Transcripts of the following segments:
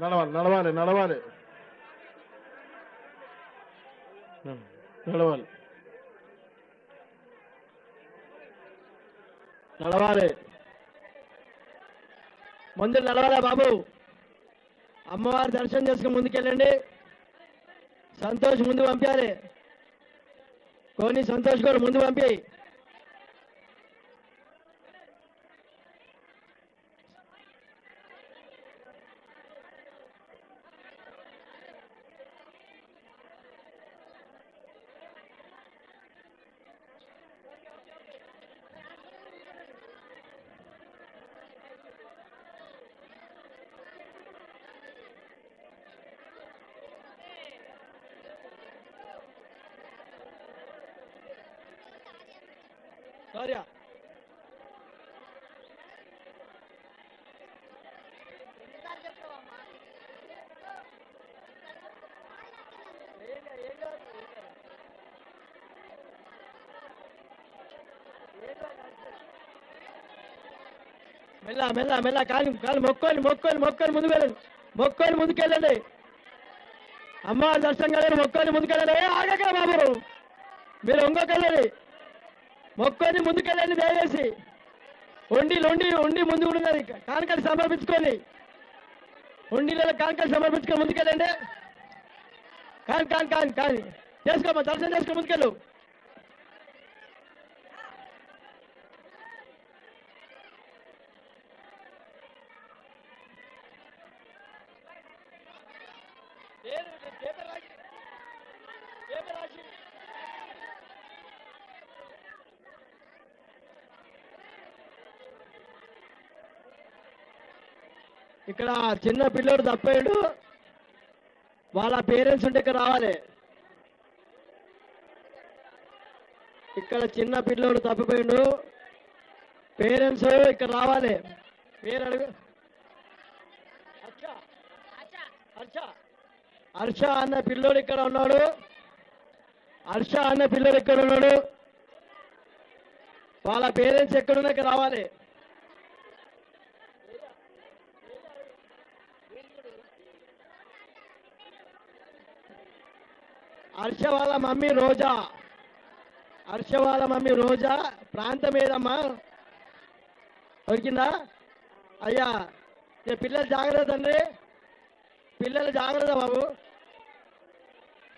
నడవాలి నడవాలి నడవాలి. నడవాలి. నడవాలి. ముందు నడవాలా బాబు? అమ్మవారి దర్శనం చేసుకుని ముందుకెళ్ళండి. సంతోష్ ముందు పంపించాలి. కొన్ని సంతోష్ గారు ముందు పంపి సౌర్య మెల్ల మెల్ల మెల్ల కాలు కాలు మొక్కొని మొక్కొని మొక్కొని ముందుకు వెళ్ళండి. మొక్కొని ముందుకెళ్ళండి అమ్మ దర్శనం కదండి మొక్కొని ముందుకెళ్ళండి ఆగక బాబు. మీరు ఇంకొకెళ్ళండి మొక్కని ముందుకెళ్ళండి దయచేసి. ఉండి ఉండి ఉండి ముందు కూడా ఉన్నది కానుకలు సమర్పించుకొని. ఉండిలలో కానుకలు సమర్పించుకొని ముందుకెళ్ళండి. కాని కాని కాని కాని. చేసుకోమ్మా దర్శనం చేసుకో ముందుకెళ్ళు. ఇక్కడ చిన్న పిల్లోడు తప్పాడు. వాళ్ళ పేరెంట్స్ ఉంటే ఇక్కడ రావాలి. ఇక్కడ చిన్న పిల్లోడు తప్పిపోయిండు. పేరెంట్స్ ఇక్కడ రావాలి. పేరు అడుగు. హర్ష హర్ష హర్ష అన్న పిల్లోడు ఇక్కడ ఉన్నాడు. హర్ష అన్న పిల్లోడు ఇక్కడ ఉన్నాడు. వాళ్ళ పేరెంట్స్ ఎక్కడున్నా ఇక్కడ రావాలి. హర్ష వాళ్ళ మమ్మీ రోజా. హర్ష వాళ్ళ మమ్మీ రోజా ప్రాంతం ఏదమ్మా? దొరికిందా? అయ్యా ఏ పిల్లలు జాగ్రత్త తండ్రి. పిల్లలు జాగ్రత్త బాబు.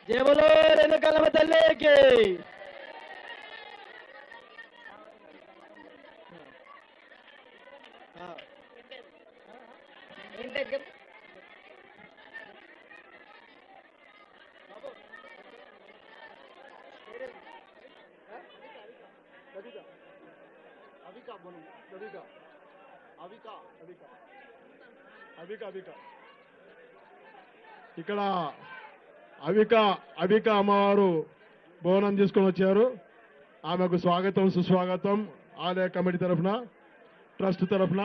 జేబులో రెండు కలమ తల్లికి. ఆ. అవిక అవిక. ఇక్కడ అవిక అవిక అమ్మవారు భవనం తీసుకొని వచ్చారు. ఆమెకు స్వాగతం సుస్వాగతం. ఆలయ కమిటీ తరఫున ట్రస్ట్ తరఫున.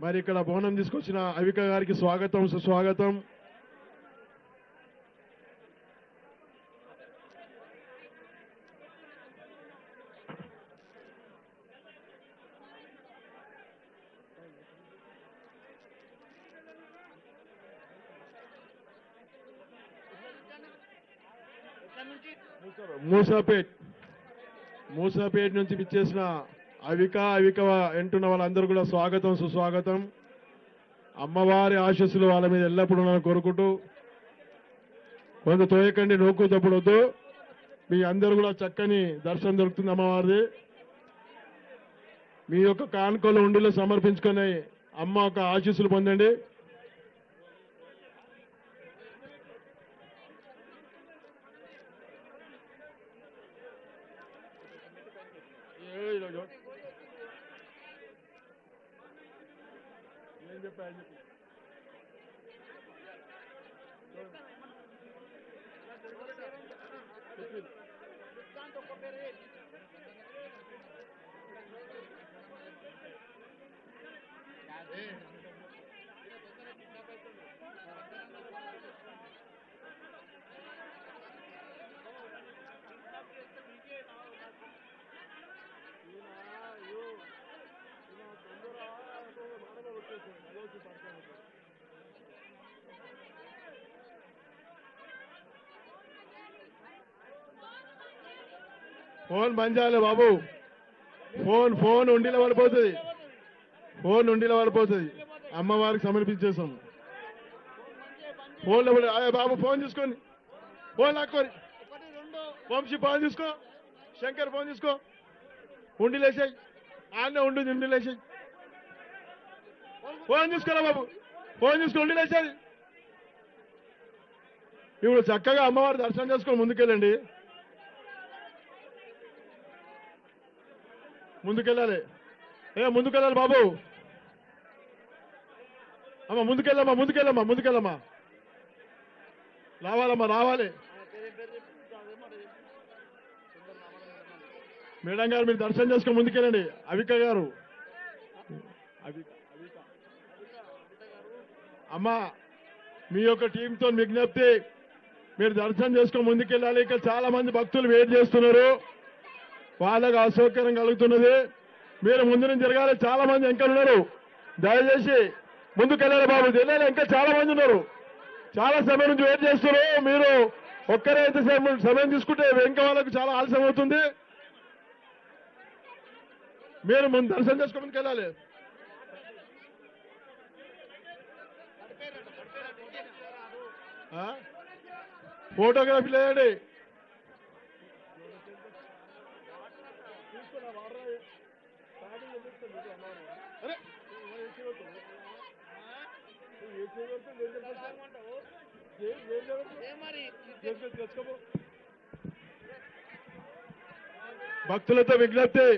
మరి ఇక్కడ భవనం తీసుకొచ్చిన అవిక గారికి స్వాగతం సుస్వాగతం. మూసాపేట్. మూసాపేట్ నుంచి పిచ్చేసిన అవిక అవిక అంటున్న వాళ్ళందరూ కూడా స్వాగతం సుస్వాగతం. అమ్మవారి ఆశస్సులు వాళ్ళ మీద ఎల్లప్పుడూ ఉండాలని కోరుకుంటూ. కొంత తోయకండి నోకు తప్పుడొద్దు. మీ అందరూ కూడా చక్కని దర్శనం దొరుకుతుంది అమ్మవారిది. మీ యొక్క కానుకలు ఉండిలో సమర్పించుకొని అమ్మ యొక్క ఆశీస్సులు పొందండి. ఏం చెప్పా అని చెప్పి Yeah. ఫోన్ బంద్ చేయాలి బాబు. ఫోన్ ఫోన్ ఉండిలో పడిపోతుంది. ఫోన్ ఉండిలో పడిపోతుంది. అమ్మవారికి సమర్పించేసాం ఫోన్లో పడి- బాబు ఫోన్ చూసుకోండి. ఫోన్ లాక్కోని వంశీ ఫోన్ చూసుకో. శంకర్ ఫోన్ చూసుకో. ఉండి లేసాయి. ఆన్నే ఉండి ఉండి లేసాయి. ఫోన్ చూసుకోరా బాబు? ఫోన్ చూసుకో ఉండి లేచాయి ఇప్పుడు చక్కగా అమ్మవారి దర్శనం చేసుకొని ముందుకెళ్ళండి. ముందుకెళ్ళాలి. ఏ ముందుకెళ్ళాలి బాబు. అమ్మ ముందుకెళ్ళమ్మా ముందుకెళ్ళమ్మా ముందుకెళ్ళమ్మా. రావాలమ్మా రావాలి. మేడం గారు మీరు దర్శనం చేసుకుని ముందుకెళ్ళండి. అవిక గారు. అమ్మా మీ యొక్క టీంతో విజ్ఞప్తి మీరు దర్శనం చేసుకుని ముందుకెళ్ళాలి. ఇక్కడ చాలా మంది భక్తులు వెయిట్ చేస్తున్నారు. వాళ్ళకు అసౌకర్యం కలుగుతున్నది. మీరు ముందు నుంచి జరగాలి చాలా మంది ఇంకా ఉన్నారు. దయచేసి ముందుకెళ్ళాలి బాబు. తెలియాలి ఇంకా చాలా మంది ఉన్నారు. చాలా సమయం నుంచి వెయిట్ చేస్తున్నారు. మీరు ఒక్కరే అయితే సమయం సమయం తీసుకుంటే ఇంకా వాళ్ళకు చాలా ఆలస్యం అవుతుంది. మీరు ముందు దర్శనం చేసుకోవడానికి వెళ్ళాలి. ఫోటోగ్రఫీ లేదండి. భక్తులతో విజ్ఞప్తి.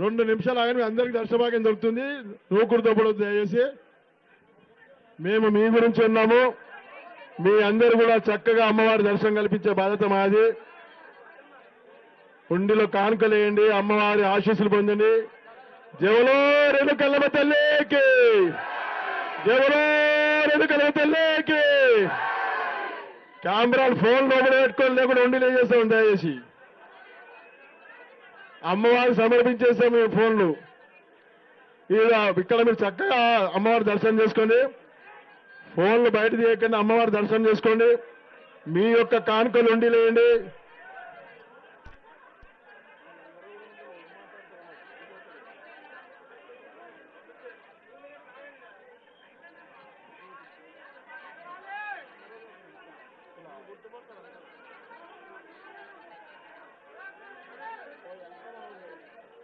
రెండు నిమిషాలు ఆగని అందరికి దర్శభాగ్యం దొరుకుతుంది. నూకుడుతో గుర్తుపడవద్దు దయచేసి. మేము మీ గురించి ఉన్నాము. మీ అందరు కూడా చక్కగా అమ్మవారి దర్శనం కల్పించే బాధ్యత మాది. ఉండిలో కానుకలేయండి అమ్మవారి ఆశీస్సులు పొందండి. జవలో రెండు కళ్ళమ తల్లికి! జవలో రెండు తల్లికి కెమెరాలు ఫోన్ లోపల పెట్టుకొని లేకుండా ఉండి లేచేస్తాం దయచేసి. అమ్మవారికి సమర్పించేసాం మేము ఫోన్లు. ఇక్కడ మీరు చక్కగా అమ్మవారి దర్శనం చేసుకోండి. ఫోన్లు బయట తీయకుండా అమ్మవారి దర్శనం చేసుకోండి. మీ యొక్క కానుకలు ఉండి లేయండి.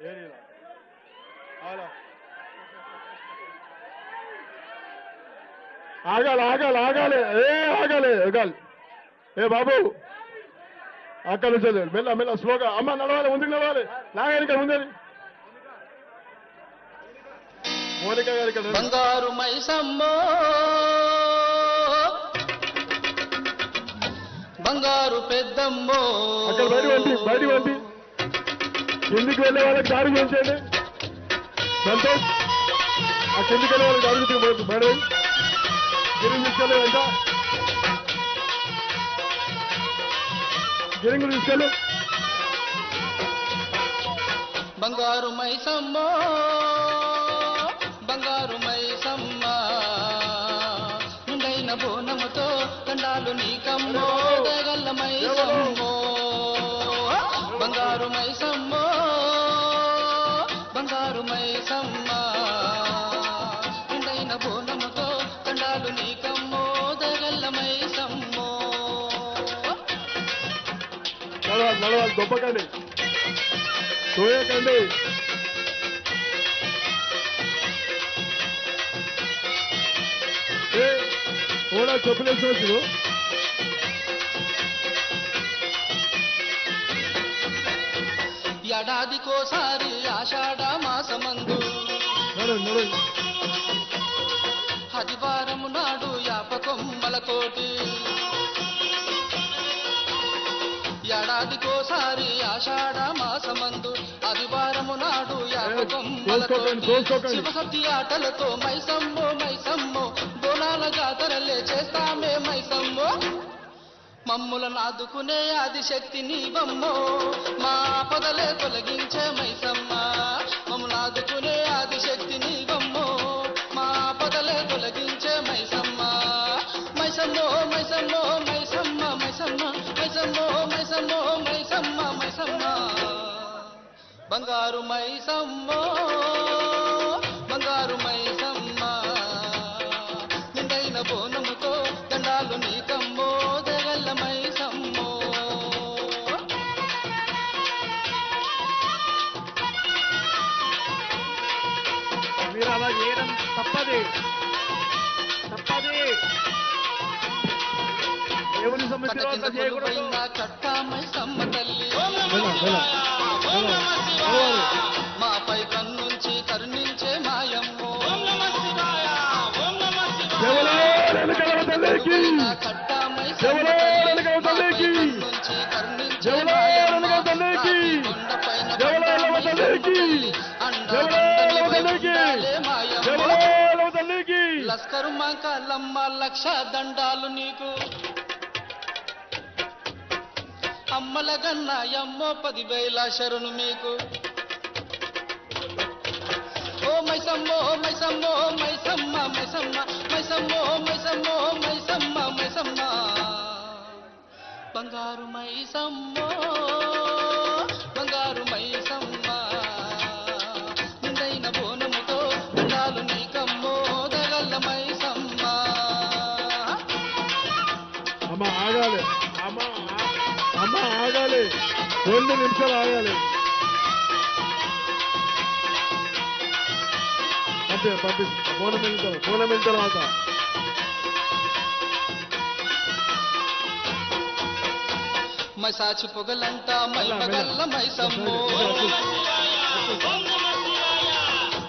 ఏరియాలో. ఆలా. ఆగాలి ఆగాలి ఆగాలి ఏ ఆగాలి ఆగాలి ఏ బాబు అక్కడ నుంచి. మెల్ల మెల్ల స్లోగా అమ్మ నడవాలి ముందుకు నడవాలి ఇక్కడ ముందని మోనిక గారు. బంగారు మైసమ్మో బంగారు పెద్దమ్మో అక్కడ బయట వంటి బయట వంటి కిందికి వెళ్ళే వాళ్ళకి దారి చూపించండి సంతోష్ ఆ కిందికి వెళ్ళే వాళ్ళకి దారి చూపించండి పోయి. గిరిని తీసుకెళ్ళి వెంట గిరింగులు తీసుకెళ్ళు. బంగారు మైసమ్మో బంగారు మైసమ్మ నిండైన బోనముతో దండాలు నీకమ్మో దేగల్ల మైసమ్మో. బంగారు మైసమ్మ. నిండైన బోనముతో దండాలు నీకమ్మో దేగల్ల మైసమ్మో. నడవాలి నడవాలి దొబ్బకండి. తోయకండి ఏ ఓడా చెప్పులేసుకోవచ్చు ఏడాదికోసారి యాపకొమ్మల శివసతి ఆటలతో మైసమ్మో మైసమ్మో బోనాల జాతరలే చేస్తామే మైసమ్మో. మమ్ముల నాదుకునే ఆదిశక్తి నీవమ్మో. మా పొదలే తొలగించే మైసమ్మో. బంగారు మైసమ్మో బంగారు మైసమ్మ నిండైన బోనముతో దండాలు నీకమ్మో దగల్ల మైసమ్మో మీరు అలా చేయడం తప్పదే. దేవుని సమితి కట కింద అట్లా చేయకూడదు. కొలువైన చట్టా మైసమ్మ తల్లి. వెళ్ళ, వెళ్ళ. వెళ్ళ. మాపై కన్నుంచి కరుణించే మాయమ్మో. వెనకాల తల్లికి. తల్లికి. లస్కరు మంకలమ్మ లక్ష దండాలు నీకు. అమ్మల గన్నాయమ్మో పదివేల శరణు మీకు. ఓ మైసమ్మో మైసమ్మో మైసమ్మ మైసమ్మ మైసమ్మో మైసమ్మో మైసమ్మ మైసమ్మ. బంగారు మైసమ్మో బంగారు రెండు నిమిషాలు ఆగాలి. పంపి పంపి. బోనం వెళ్ళిన బోనం వెళ్ళిన తర్వాత మైసాచి పొగలంట మైమగల్ల మైసమ్మో.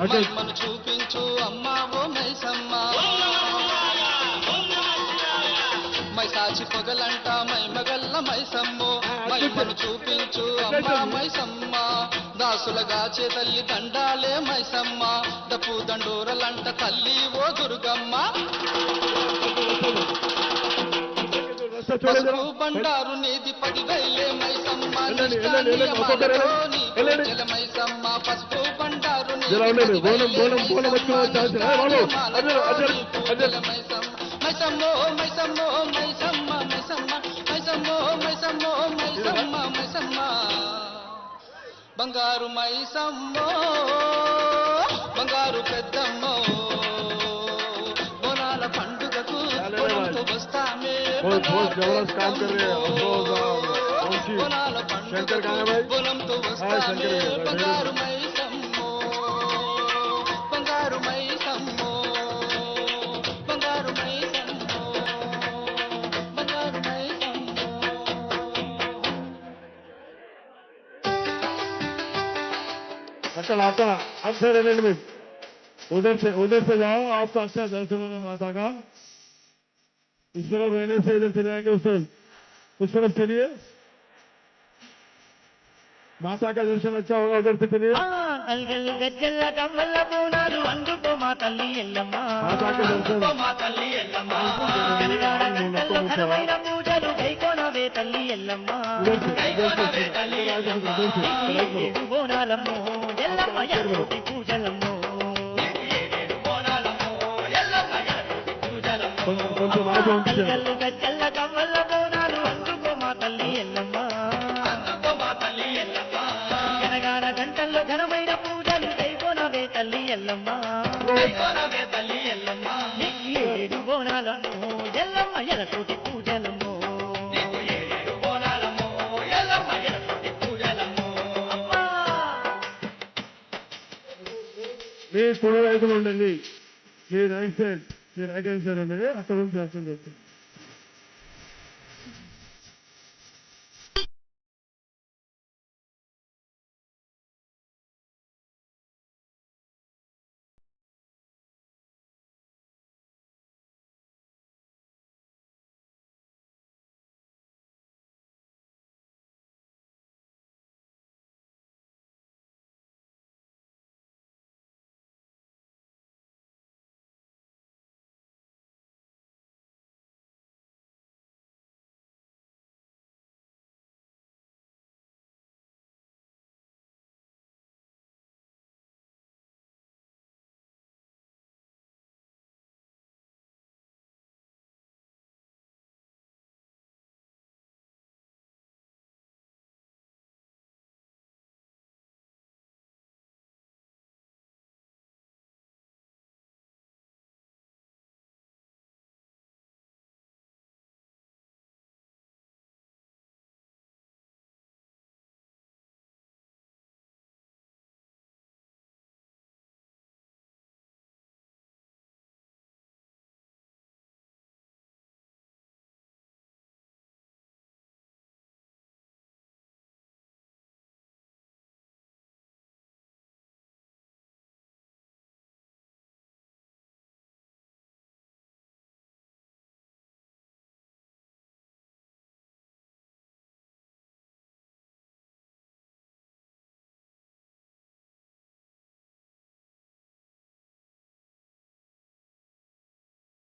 అంటే మమ్మను చూపించు అమ్మా ఓ మైసమ్మ. మైసాచి పొగలంట మైమను చూపించు. అమ్మా మైసమ్మ. దాసులగా తల్లి దండాలే మైసమ్మ. దప్పు దండోరలంట తల్లి ఓ దుర్గమ్మ. పసుపు బండారు నీది పదివేలే మైసమ్మ. మైసమ్మ. పసుపు బండారు మైసమ్మ, మైసమ్మ మైసమ్మో మైసమ్మో. మైసమ్మో మైసమ్మో మైసమ్మ మైసమ్మ. బంగారు మైసమ్మో బంగారు పెద్దమ్మో. బోనాల పండుగకు వస్తామే బోనాల పండుగ బొలంతో వస్తామే బంగారు మై अकल अब से रेलवे में उधर से उधर से जाओ, आपको अच्छा दर्शन होगा माता का। इस तरफ़ रहने से इधर चले आएँगे उस तरफ़ उस तरफ़ चलिए। माता का दर्शन अच्छा होगा, उधर से चलिए। అల్వెల్లు గజ్జెల్ల కవ్వెల్ల పూనాలు అందుకో మా తల్లి ఎల్లమ్మ. మా తల్లి ఎల్లమ్మ. కనగాడ గంటల్లో పూజలు కైకోనవే తల్లి ఎల్లమ్మ. ఏడు బోనాలమ్మో ఎల్లమ్మ ఎల్లోటి పూజలమ్మో. కల్గల్లు గజ్జెల్ల కవ్వల్ల గంటల్లో ఘనమైన పూజలు కైకోనవే తల్లి ఎల్లమ్మ. ఏడు బోనాలమ్మో ఎల్లమ్మ ఎలతోటి పూజలమ్మో. అమ్మా! మీ కుడి వైపున ఉండండి. మీ రైట్ సైడ్ మీ రైట్ హ్యాండ్ సైడ్ ఉండండి. అక్కడ నుంచి దర్శనం చేస్తాం.